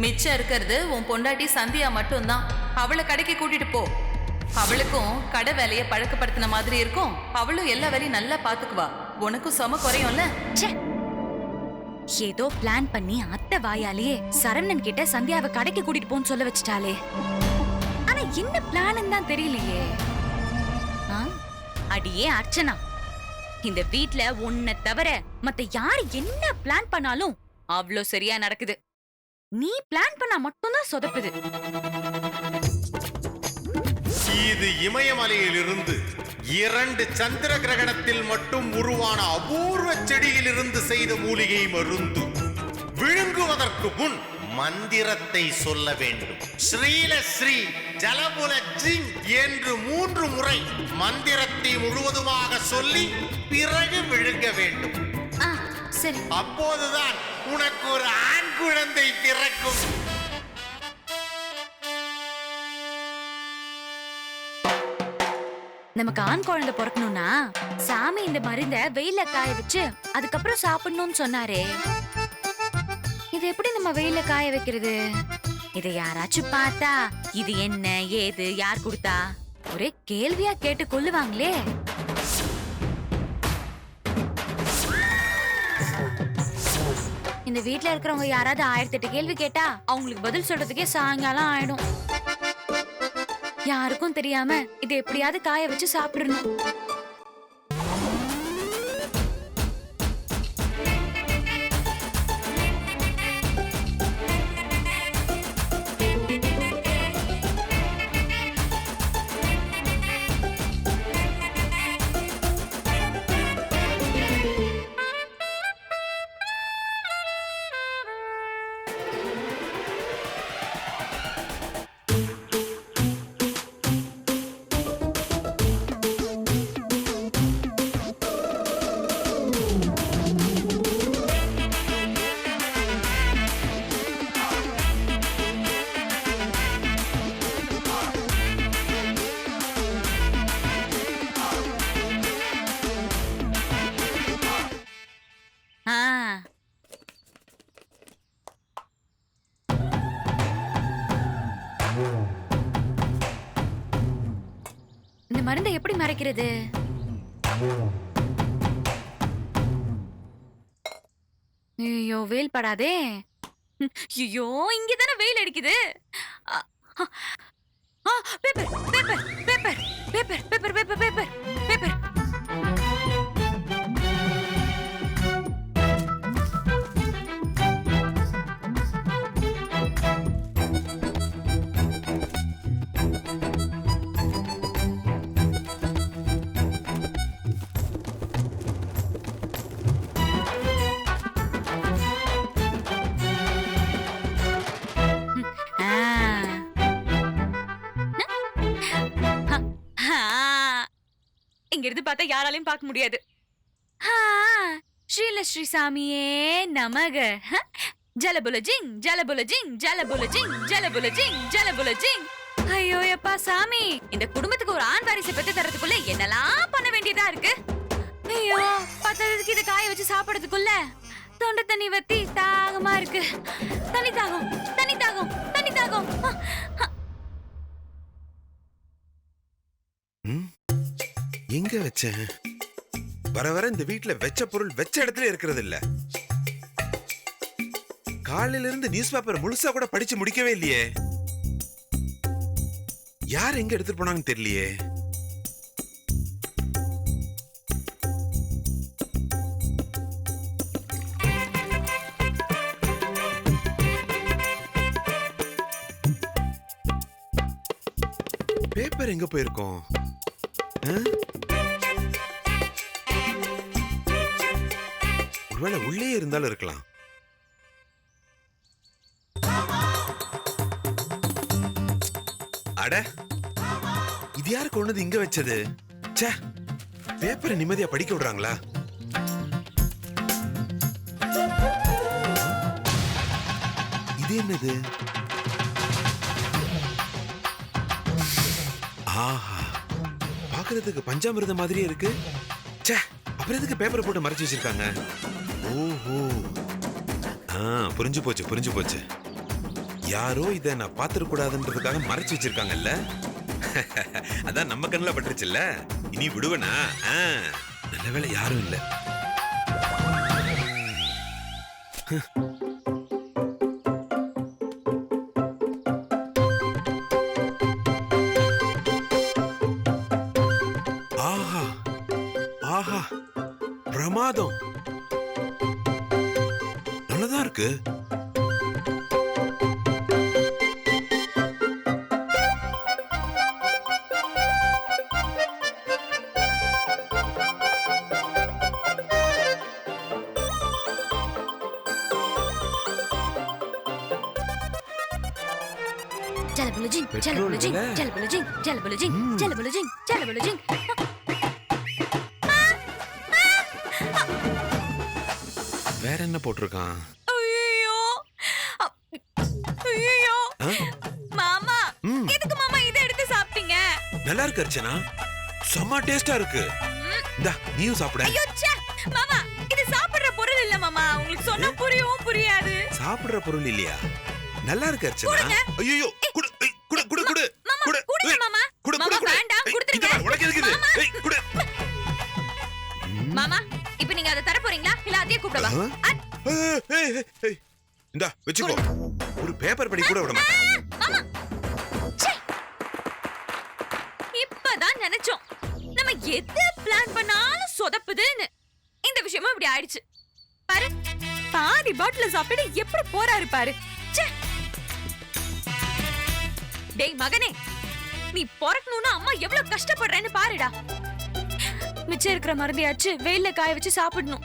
மிச்சம் இருக்கிறது உன் பொண்டாட்டி சந்தியா மட்டும்தான். அவளை கடைக்கு கூட்டிட்டு போ. அவளுக்கும் கடை வேலையை பழக்கப்படுத்தின மாதிரி இருக்கும். அவளும் எல்லா வேலையும் நல்லா பாத்துக்குவா உனக்கும் சம குறையும்ல? ச்சே! ஏதோ பிளான் பண்ணி அத்தை வாயாலேயே சரவணன் கிட்ட சந்தியாவை கடைக்கு கூட்டிட்டு போன்னு சொல்ல வச்சுட்டாளே. ஆனா என்ன பிளான் தான் தெரியலையே. ஆ? அடியே அர்ச்சனா. இந்த வீட்ல உன்னை தவிர மத்த யார் என்ன பிளான் பண்ணாலும் அவ்வளோ சரியா நடக்குது. நீ பிளான் பண்ணா மட்டும்தான் சொதப்புது. இது இமயமலையிலிருந்து இரண்டு சந்திர கிரகணத்தில் மட்டும் உருவான அபூர்வ செடியிலிருந்து செய்த மூலிகை மருந்து. விழுங்குவதற்கு முன் மந்திரத்தை சொல்ல வேண்டும். ஸ்ரீல ஸ்ரீ ஜலபுல ஜிங் என்று மூன்று முறை மந்திரத்தை முழுவதுமாக சொல்லி பிறகு விழுங்க வேண்டும். சரி. அப்போதுதான் உனக்கு ஒரு ஆண் குழந்தை பிறக்கும். நமக்கு ஆண் குழந்தை பிறக்கணும்னா சாமி இந்த மருந்த வெயில காய வச்சு அதுக்கப்புறம் சாப்பிடணும்னு சொன்னாரே. இது எப்படி நம்ம வெயில காய வைக்கிறது? இதை யாராச்சும் பார்த்தா இது என்ன ஏது யார் கொடுத்தா? ஒரே கேள்வியா கேட்டு கொள்ளுவாங்களே. இந்த வீட்ல இருக்கிறவங்க யாராவது ஆயிரத்தி எட்டு கேள்வி கேட்டா அவங்களுக்கு பதில் சொல்றதுக்கே சாயங்காலம் ஆயிடும். யாருக்கும் தெரியாம இது எப்படியாவது காய வச்சு சாப்பிடணும். மறைக்கிறது. ஐயோ வெயில் படாதே. ஐயோ இங்க தானே வெயில் அடிக்குது. ஆ, paper paper paper paper paper paper paper. பார்த்தா யாராலையும் பார்க்க முடியாது. ஸ்ரீலஸ்ரீ சாமியே நமக. ஹ, ஜலபுலஜிங் ஜிங் ஜலபுலஜிங் ஜிங் ஜிங் ஜிங் ஐயோ எப்பா சாமி. இந்த குடும்பத்துக்கு ஒரு ஆண் வாரிசை பெற்று தரதுக்குள்ள என்னெல்லாம் பண்ண வேண்டியதா இருக்கு? ஐயோ பத்ததுக்கு இதை காய வச்சு சாப்பிடறதுக்குள்ள தொண்டை தண்ணி வத்தி தாகமா இருக்கு. தனி தாகம் தனி தாகம் தனி தாகம். எங்க வச்சேன் வர வர இந்த வீட்டுல வெச்ச பொருள் வெச்ச இடத்துல இருக்கிறது இல்ல. காலையில இருந்து நியூஸ் பேப்பர் முழுசா கூட படிச்சு முடிக்கவே இல்லையே. யார் எங்க எடுத்துட்டு போனாங்கன்னு தெரியலையே. பேப்பர் எங்க போயிருக்கோம்? ஒருவேளை உள்ளே இருந்தாலும் இருக்கலாம். அட இது யாரு கொண்டது இங்க வச்சது? ச்சே பேப்பரை நிம்மதியா படிக்க விடுறாங்களா? இது என்னது? ஆஹா பாக்குறதுக்கு பஞ்சாமிரதம் மாதிரியே இருக்கு. ச்சே அப்புறம் எதுக்கு பேப்பரை போட்டு மறைச்சு வச்சிருக்காங்க? ஓஹோ. ஆ புரிஞ்சு போச்சு புரிஞ்சு போச்சு. யாரோ இதை நான் பார்த்துடக்கூடாதுன்றதுக்காக மறைச்சு வச்சிருக்காங்கல்ல? அதான் நம்ம கண்ணில் பட்டுருச்சுல்ல? இனி விடுவனா? ஆ, நல்ல வேலை யாரும் இல்லை. பெட்ரோல் ஜலபுலஜிங் விலை. ஜலபுலஜிங் ஜலபுலஜிங் ஜலபுலஜிங் ஜலபுலஜிங் வேற என்ன போட்டிருக்கான்? ஐயோ? மாமா. எதுக்கு மாமா இதை எடுத்து சாப்பிட்டீங்க? நல்லா இருக்கு அர்ச்சனா. செம்ம டேஸ்டா இருக்கு. இந்தா நீயும் சாப்பிட. ஐயோ ச்சே. மாமா இது சாப்பிடுற பொருள் இல்ல மாமா. உங்களுக்கு சொன்னா புரியவும் புரியாது. சாப்பிடுற பொருள் இல்லையா? நல்லா இருக்கு அர்ச்சனா. ஐயோ இந்தா வச்சுக்கோ ஒரு பேப்பர் படி கூட விட மாட்டேன். இப்பதான் நினைச்சோம் நம்ம எது பிளான் பண்ணாலும் சொதப்புதுன்னு இந்த விஷயமும் இப்படி ஆயிடுச்சு பாரு பாதி பாட்டில சாப்பிட்டு எப்படி போறாரு பாரு. டேய் மகனே நீ பிறக்கணும்னு அம்மா எவ்வளவு கஷ்டப்படுறேன்னு பாருடா மிச்சம் இருக்கிற மருந்தையாச்சு வெயில்ல காய வச்சு சாப்பிடணும்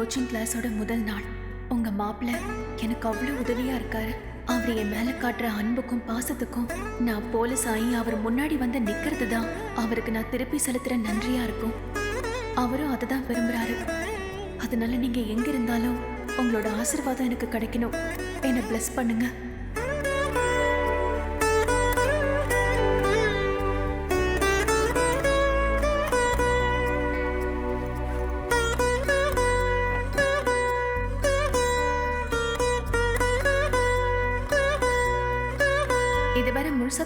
கோச்சிங் கிளாஸோட முதல் நாள். உங்க மாப்பிள்ள எனக்கு அவ்வளவு உதவியா இருக்காரு. அவர் என் மேல காட்டுற அன்புக்கும் பாசத்துக்கும் நான் போலீஸ் ஆகி அவர் முன்னாடி வந்து நிக்கிறது தான் அவருக்கு நான் திருப்பி செலுத்துற நன்றியா இருக்கும். அவரும் அதை தான் விரும்புறாரு. அதனால நீங்க எங்க இருந்தாலும் உங்களோட ஆசீர்வாதம் எனக்கு கிடைக்கணும். என்னை பிளஸ் பண்ணுங்க.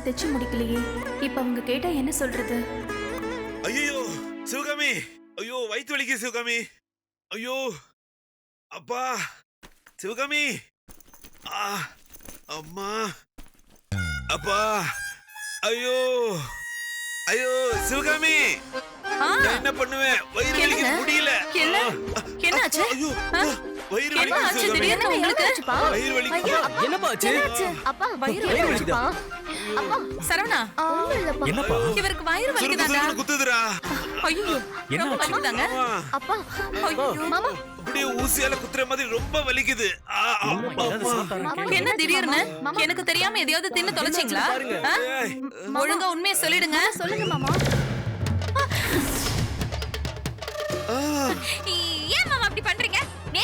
தைச்சு முடிக்கலையே. இப்ப அவங்க கேட்டா என்ன சொல்றது? ஐயோ சிவகாமி. ஐயோ வயிற்று வலிக்கு சிவகாமி. ஐயோ அப்பா சிவகாமி. ஆ அம்மா. அப்பா ஐயோ ஐயோ சிவகாமி. என்ன பண்ணுவேன்? வயிறு என்னங்க? முடியல. என்ன? ஐயோ? வயிறு என்ன வலிக்குது திடீர்னு உங்களுக்கு? வயிறு வலிக்குது? என்னப்பா ஆச்சு? அப்பா வயிறு வலிக்குதுப்பா. அப்பா சரவணா என்னப்பா? இவருக்கு வயிறு வலிக்குதாடா குத்துதுடா. ஐயோ என்ன? வலிக்குதாங்க? ஆமா. அப்பா ஐயோ. மாமா. அப்படியே ஊசியால குத்துற மாதிரி ரொம்ப வலிக்குது. என்ன திடீர்னு? எனக்கு தெரியாம எதையாவது தின்னு தொலைச்சிங்களா? ஒழுங்கா உண்மையை சொல்லிடுங்க. சொல்லுங்க மாமா.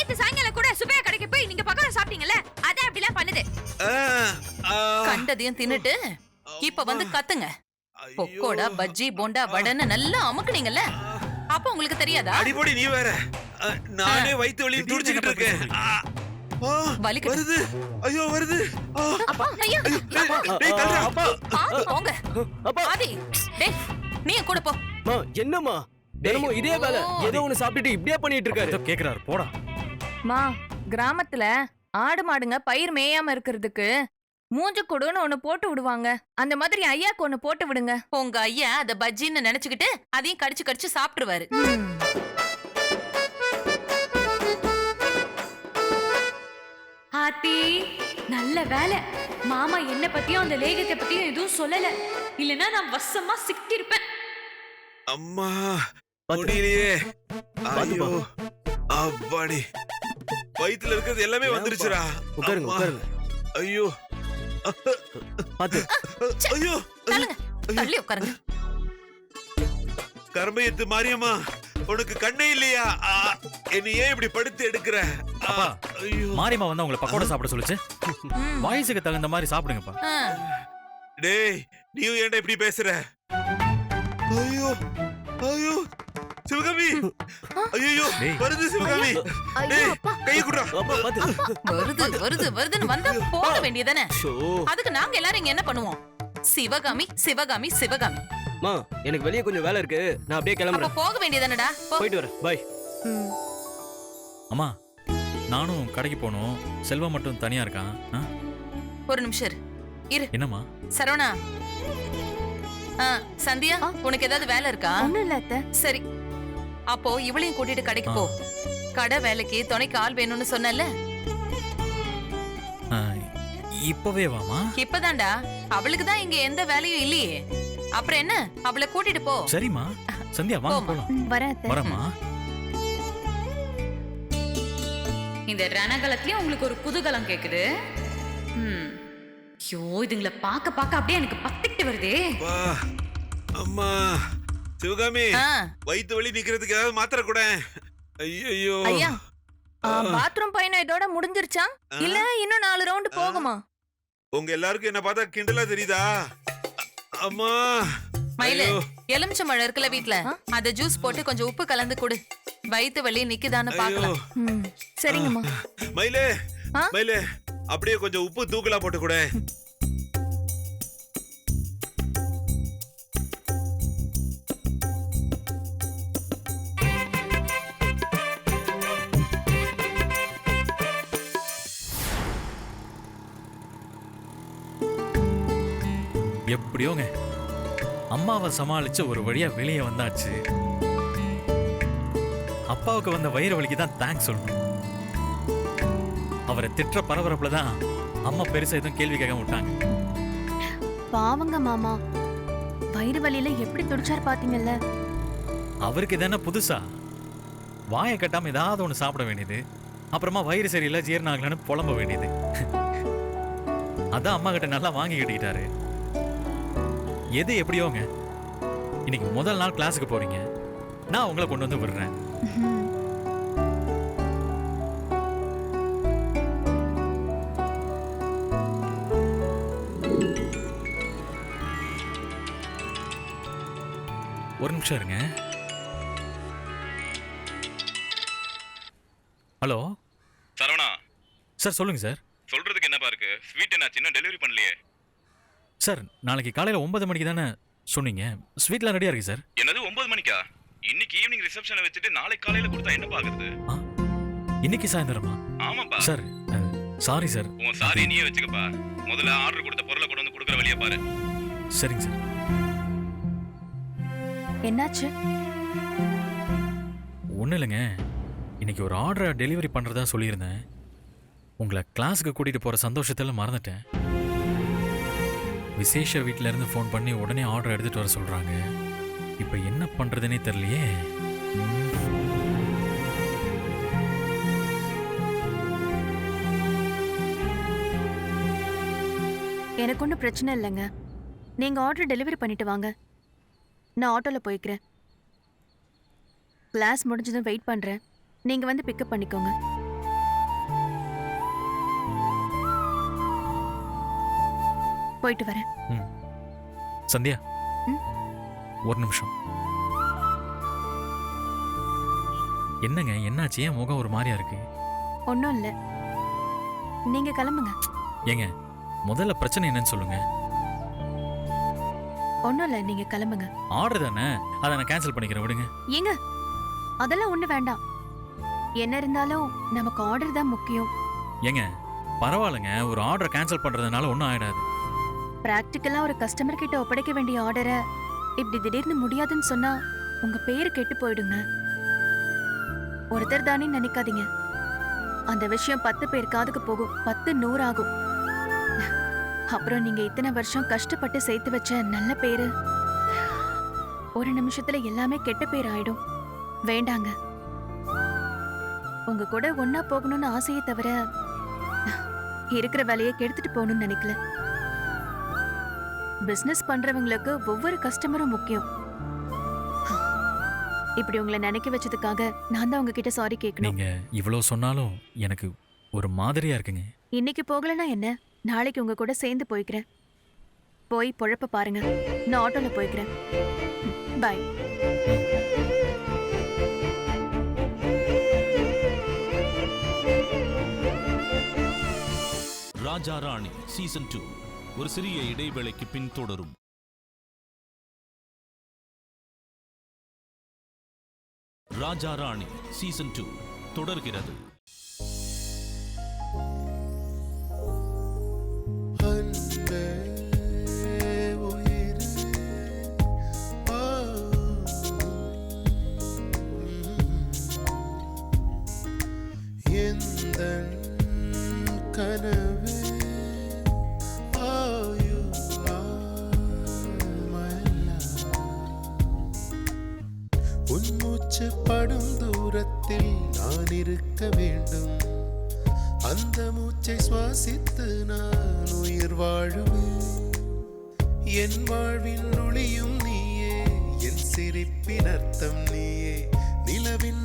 நேத்து சாயங்காலம் கூட சுபையா கடைக்கு போய் நீங்க பக்கம் சாப்பிட்டீங்கல்ல அதான் அப்படிலாம் பண்ணுது. ஆ, ஆ. கண்டதையும் தின்னுட்டு இப்ப வந்து கத்துங்க. பொக்கோடா பஜ்ஜி போண்டா வடைன்னு நல்லா அமுக்குனீங்கல்ல அப்ப உங்களுக்கு தெரியாதா? அடிபொடி நீ வேற. நானே வயித்து வலி துடிச்சுக்கிட்டு இருக்கேன். வருது. ஐயோ வருது. அப்பா ஐயா. டேய், தள்ளுடா. அப்பா. போங்க. அப்பா. ஆதி டேய் நீ கூட போ. என்னம்மா? தினமும் இதே வேலை. ஏதோ ஒண்ணு சாப்பிட்டுட்டு இப்படியே பண்ணிட்டு இருக்காரு. கேக்குறாரு போடா. மா கிராமத்துல ஆடு மாடுங்க பயிர் மேயாம இருக்கிறதுக்கு மூஞ்சு கொடுன்னு ஒண்ணு போட்டு விடுவாங்க. அந்த மாதிரி ஐயாக்கு ஒண்ணு போட்டு விடுங்க. உங்க ஐயா அத பஜ்ஜின்னு நினைச்சுக்கிட்டு அதையும் கடிச்சு கடிச்சு சாப்பிட்டுருவாரு. ஆத்தி நல்ல வேலை. மாமா என்ன பத்தியும் அந்த லேகத்தை பத்தியும் எதுவும் சொல்லல. இல்லனா நான் வசமா சிக்கிருப்பேன் அம்மா பாத்து. முடியலையே. ஐயோ அப்பாடி வயித்துல இருக்கிறது எல்லாமே? வந்துருச்சுடா. உட்காருங்க. உட்காருங்க. ஐயோ. பாத்து. ஐயோ. தள்ளி உட்காருங்க. கர்மயத்து மாரியம்மா உனக்கு கண்ணே இல்லையா? என்னை ஏன் இப்படி படுத்து எடுக்கிற? மாரியம்மா வந்து உங்களை பக்கோடா சாப்பிட சொல்லுச்சு. வயசுக்கு தகுந்த மாதிரி சாப்பிடுங்கப்பா. டேய் நீயும் ஏன்டா இப்படி பேசுற? ஐயோ ஐயோ. சிவகாமி. ஐயோ. வருது சிவகாமி. டேய் கையை வருது வருது வருதுன்னு வந்தா போக வேண்டியதானே அதுக்கு நாங்க எல்லாரும் இங்க என்ன பண்ணுவோம்? சிவகாமி சிவகாமி சிவகாமி. மா எனக்கு வெளியே கொஞ்சம் வேலை இருக்கு. நான் அப்படியே அப்ப கிளம்புறேன் போக வேண்டியதானடா போ. போயிட்டு வரேன். பாய் அம்மா நானும் கடைக்கு போகணும். செல்வா மட்டும் தனியா இருக்கான்? ஒரு நிமிஷம் இரு. என்னம்மா? சரவணா. ஆ, சந்தியா உனக்கு ஏதாவது வேலை இருக்கா? ஒண்ணும் இல்ல சரி. அப்போ இவளையும் கூட்டிட்டு கடைக்கு போ. கடை வேலைக்கு துணைக்கு ஆள் வேணும்னு சொன்னல இப்பவே வாமா இப்பதான்டா. அவளுக்கு தான் இங்க எந்த வேலையும் இல்லையே. அப்புறம் என்ன? அவளை கூட்டிட்டு போ. சரிம்மா. சந்தியா வாங்க. போலாம். வரமா இந்த ரணகலத்திலயும் உங்களுக்கு ஒரு குதூகலம் கேக்குது. ம். ஐயோ இதுங்களை பார்க்க பார்க்க அப்படியே எனக்கு பத்திக்கிட்டு வருதே. அம்மா. சிவகாமி ஆ, வயித்து வலி நிக்கிறதுக்கு ஏதாவது மாத்திரை கூட. ஐயோ ஐயா பாத்ரூம் பயணம் இதோட முடிஞ்சிருச்சா? இல்ல இன்னும் நாலு ரவுண்ட் போகுமா? உங்க எல்லாருக்கும் என்ன பார்த்தா கிண்டலா தெரியுதா? அம்மா. மயிலு ஐயோ. எலுமிச்சை மழை இருக்குல்ல வீட்ல? அத ஜூஸ் போட்டு கொஞ்சம் உப்பு கலந்து கொடு. வயித்து வலி நிக்குதான்னு பாக்கலாம் ம், சரிங்கம்மா. மயிலே ஆ? மயிலே அப்படியே கொஞ்சம் உப்பு தூக்கலா போட்டு கூட. எப்படியோங்க? அம்மாவை சமாளிச்சு ஒரு வழியா வெளியே வந்தாச்சு. அப்பாவுக்கு வந்த வயிறு வலிக்கு தான் தேங்க்ஸ் சொல்லணும். அவரை திட்டுற பரபரப்புல தான் அம்மா பெருசா எதுவும் கேள்வி கேட்க விட்டாங்க. பாவங்க மாமா. வயிறு வலியில எப்படி துடிச்சார் பாத்தீங்கல்ல? அவருக்கு என்ன புதுசா? வாயை கட்டாம ஏதாவது ஒன்று சாப்பிட வேண்டியது. அப்புறமா வயிறு சரியில்லை ஜீரணம் ஆகலன்னு புலம்ப வேண்டியது. அதான் அம்மா கிட்ட நல்லா வாங்கி கட்டிக்கிட்டாரு. எது எப்படியோங்க? இன்னைக்கு முதல் நாள் கிளாஸுக்கு போறீங்க. நான் உங்களை கொண்டு வந்து விடுறேன். ஒரு நிமிஷம் இருங்க. ஹலோ? சரவணா. சார் சொல்லுங்க சார் சொல்றதுக்கு என்னப்பா இருக்கு ஸ்வீட் என்ன இன்னும் டெலிவரி பண்ணலையே சார் நாளைக்கு காலையில் ஒன்பது மணிக்கு தானே சொன்னீங்க. ஸ்வீட்லாம் ரெடியாக இருக்கு சார் என்னது ஒன்பது மணிக்கா? இன்னைக்கு ஈவினிங் ரிசப்ஷனை வச்சுட்டு நாளைக்கு காலையில கொடுத்தா என்ன பாக்குறது? ஆ இன்னைக்கு சாயந்தரமா? ஆமாப்பா. சார் சாரி சார் உன் சாரி நீயே வச்சுக்கப்பா. முதல்ல ஆர்டர் கொடுத்த பொருளை கொண்டு வந்து கொடுக்குற வழியை பாரு. சரிங்க சார் என்னாச்சு? ஒன்றும் இல்லைங்க. இன்னைக்கு ஒரு ஆர்டரை டெலிவரி பண்ணுறதா சொல்லியிருந்தேன். உங்களை கிளாஸுக்கு கூட்டிகிட்டு போகிற சந்தோஷத்தில் மறந்துட்டேன். விசேஷ வீட்டிலேருந்து ஃபோன் பண்ணி உடனே ஆர்டர் எடுத்துகிட்டு வர சொல்கிறாங்க இப்போ என்ன பண்ணுறதுனே தெரியலையே. எனக்கு ஒன்றும் பிரச்சனை இல்லைங்க. நீங்கள் ஆர்டர் டெலிவரி பண்ணிட்டு வாங்க. நான் ஆட்டோவில் போய்க்கிறேன். கிளாஸ் முடிஞ்சதும் வெயிட் பண்ணுறேன் நீங்கள் வந்து பிக்கப் பண்ணிக்கோங்க. போயிட்டு வரேன். சந்தியா? ஒரு நிமிஷம். என்னங்க என்னாச்சு? ஏன் முகம் ஒரு மாதிரியா இருக்கு? ஒன்றும் இல்லை. நீங்க கிளம்புங்க. ஏங்க முதல்ல பிரச்சனை என்னன்னு சொல்லுங்க. ஒன்றும் இல்லை நீங்க கிளம்புங்க. ஆர்டர் தானே? அதை நான் கேன்சல் பண்ணிக்கிறேன் விடுங்க. ஏங்க அதெல்லாம் ஒண்ணு வேண்டாம். என்ன இருந்தாலும் நமக்கு ஆர்டர் தான் முக்கியம். ஏங்க பரவாயில்லைங்க ஒரு ஆர்டர் கேன்சல் பண்றதுனால ஒன்றும் ஆயிடாது. பிராக்டிக்கலா ஒரு கஸ்டமர் கிட்ட ஒப்படைக்க வேண்டிய ஆர்டரை இப்படி திடீர்னு முடியாதுன்னு சொன்னா உங்க பேரு கெட்டு போயிடுங்க. ஒருத்தர் தானே நினைக்காதீங்க. அந்த விஷயம் பத்து பேர் காதுக்கு போகும். பத்து நூறு ஆகும். அப்புறம் நீங்க இத்தனை வருஷம் கஷ்டப்பட்டு சேர்த்து வச்ச நல்ல பேரு. ஒரு நிமிஷத்துல எல்லாமே கெட்ட பேர் ஆயிடும். வேண்டாங்க. உங்க கூட ஒன்னா போகணும்னு ஆசையை தவிர இருக்கிற வேலையை கெடுத்துட்டு போகணும்னு நினைக்கல. பிசினஸ் பண்றவங்களுக்கு ஒவ்வொரு கஸ்டமரும் முக்கியம். இப்படி உங்களை நினைக்க வச்சதுக்காக நான் தான் உங்ககிட்ட சாரி கேட்கணும். நீங்க இவ்வளோ சொன்னாலும் எனக்கு ஒரு மாதிரியா இருக்குங்க. இன்னைக்கு போகலனா என்ன? நாளைக்கு உங்க கூட சேர்ந்து போய்க்கிறேன். போய் பொழப்ப பாருங்க. நான் ஆட்டோல போய்க்கிறேன். பாய் ராஜா ராணி சீசன் டூ ஒரு சிறிய இடைவேளைக்கு பின் தொடரும். ராஜா ராணி சீசன் டூ தொடர்கிறது.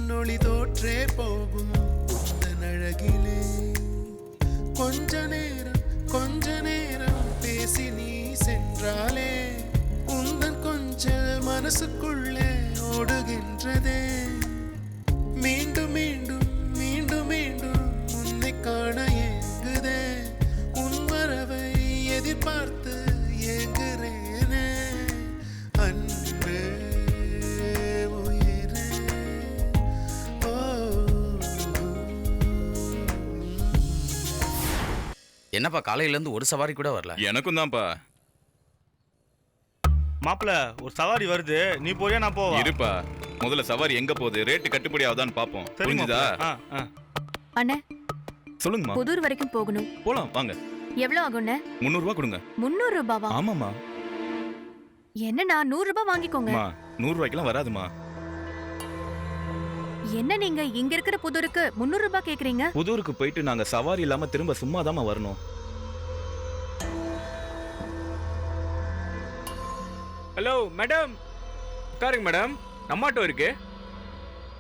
கண்ணொளி தோற்றே போகும் அழகிலே கொஞ்ச நேரம் கொஞ்ச நேரம் பேசி நீ சென்றாலே உந்தன் கொஞ்ச மனசுக்குள்ளே ஓடுகின்றதே. மீண்டும் மீண்டும் மீண்டும் மீண்டும் உன்னை காண ஏங்குதே. உன் வரவை எதிர்பார்த்து என்னப்பா காலையில இருந்து ஒரு சவாரி கூட வரல? எனக்கும் தான்ப்பா. மாப்பிள ஒரு சவாரி வருது. நீ போறியா நான் போவா? இருப்பா. முதல்ல சவாரி எங்க போகுது? ரேட்டு கட்டுப்படி ஆகுதான்னு பாப்போம். புரிஞ்சுதா மாப்பிள. ஆ, ஆ. அண்ணே. சொல்லுங்கம்மா புதூர் வரைக்கும் போகணும். போலாம் வாங்க. எவ்வளவு ஆகும்ண்ணே? முந்நூறு ரூபா கொடுங்க. முந்நூறு ரூபாவா? ஆமாம்மா. என்னண்ணா நூறு ரூபாய் வாங்கிக்கோங்க. அம்மா நூறு ரூபாய்க்கெல்லாம் வராதுமா. என்ன நீங்க இங்க இருக்கிற புதூருக்கு முந்நூறு ரூபாய் கேக்குறீங்க? புதூருக்கு போயிட்டு நாங்க சவாரி இல்லாம திரும்ப சும்மா வரணும். ஹலோ மேடம் உட்காருங்க மேடம் நம்ம ஆட்டோ இருக்கு.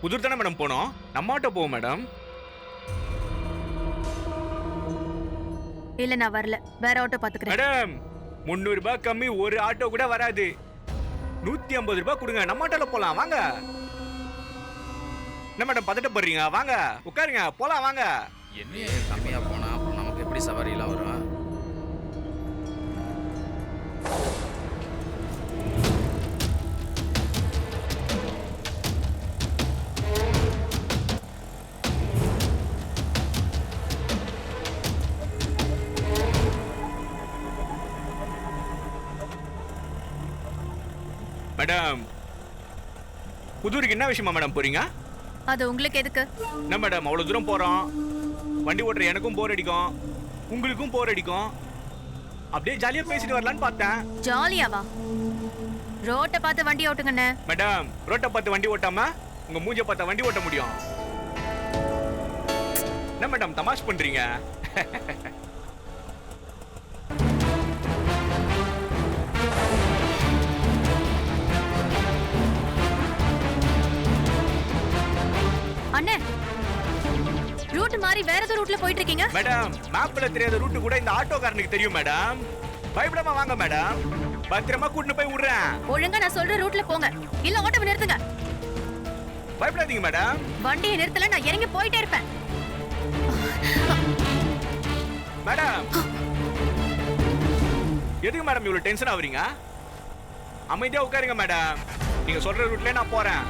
புதூர் தானே மேடம் போனோம். நம்ம ஆட்டோ போவோம் மேடம் இல்ல நான் வரல. வேற ஆட்டோ பாத்துக்கிறேன். மேடம் முந்நூறு ரூபாய் கம்மி ஒரு ஆட்டோ கூட வராது. நூத்தி ஐம்பது ரூபாய் கொடுங்க. நம்ம ஆட்டோல போலாம். வாங்க. என்ன மேடம் பதட்டப்படுறீங்க வாங்க உட்காருங்க போலாம் வாங்க. என்ன கம்மியா போனா அப்புறம் நமக்கு எப்படி சவாரி எல்லாம் வரும்? மேடம் புதூருக்கு என்ன விஷயமா மேடம் போறீங்க? அது உங்களுக்கு எதுக்கு? என்ன மேடம் அவ்வளவு தூரம் போறோம். வண்டி ஓட்டுற எனக்கும் போர் அடிக்கும். உங்களுக்கும் போர் அடிக்கும். அப்படியே ஜாலியா பேசிட்டு வரலான்னு பார்த்தேன். ஜாலியாவா ரோட்டை பார்த்து வண்டி ஓட்டுங்கண்ணே. மேடம் ரோட்டை பார்த்து வண்டி ஓட்டாம உங்க மூஞ்ச பார்த்தா வண்டி ஓட்ட முடியும். என்ன மேடம் தமாஷ் பண்றீங்க? ரூட் மாறி வேற ஏதோ ரூட்ல போயிட்டு இருக்கீங்க மேடம் மேப்ல தெரியாத ரூட்டு கூட இந்த ஆட்டோக்காரனுக்கு தெரியும் மேடம். பயப்படாம வாங்க மேடம். பத்திரமா கூட்டிட்டு போய் விடுறேன். ஒழுங்கா நான் சொல்ற ரூட்ல போங்க. இல்ல ஆட்டோவை நிறுத்துங்க. பயப்படாதீங்க மேடம். வண்டியை நிறுத்தல நான் இறங்கி போயிட்டே இருப்பேன். மேடம். எதுக்கு மேடம் இவ்வளவு டென்ஷன் ஆகுறீங்க? அமைதியா உட்காருங்க மேடம். நீங்க சொல்ற ரூட்ல நான் போறேன்.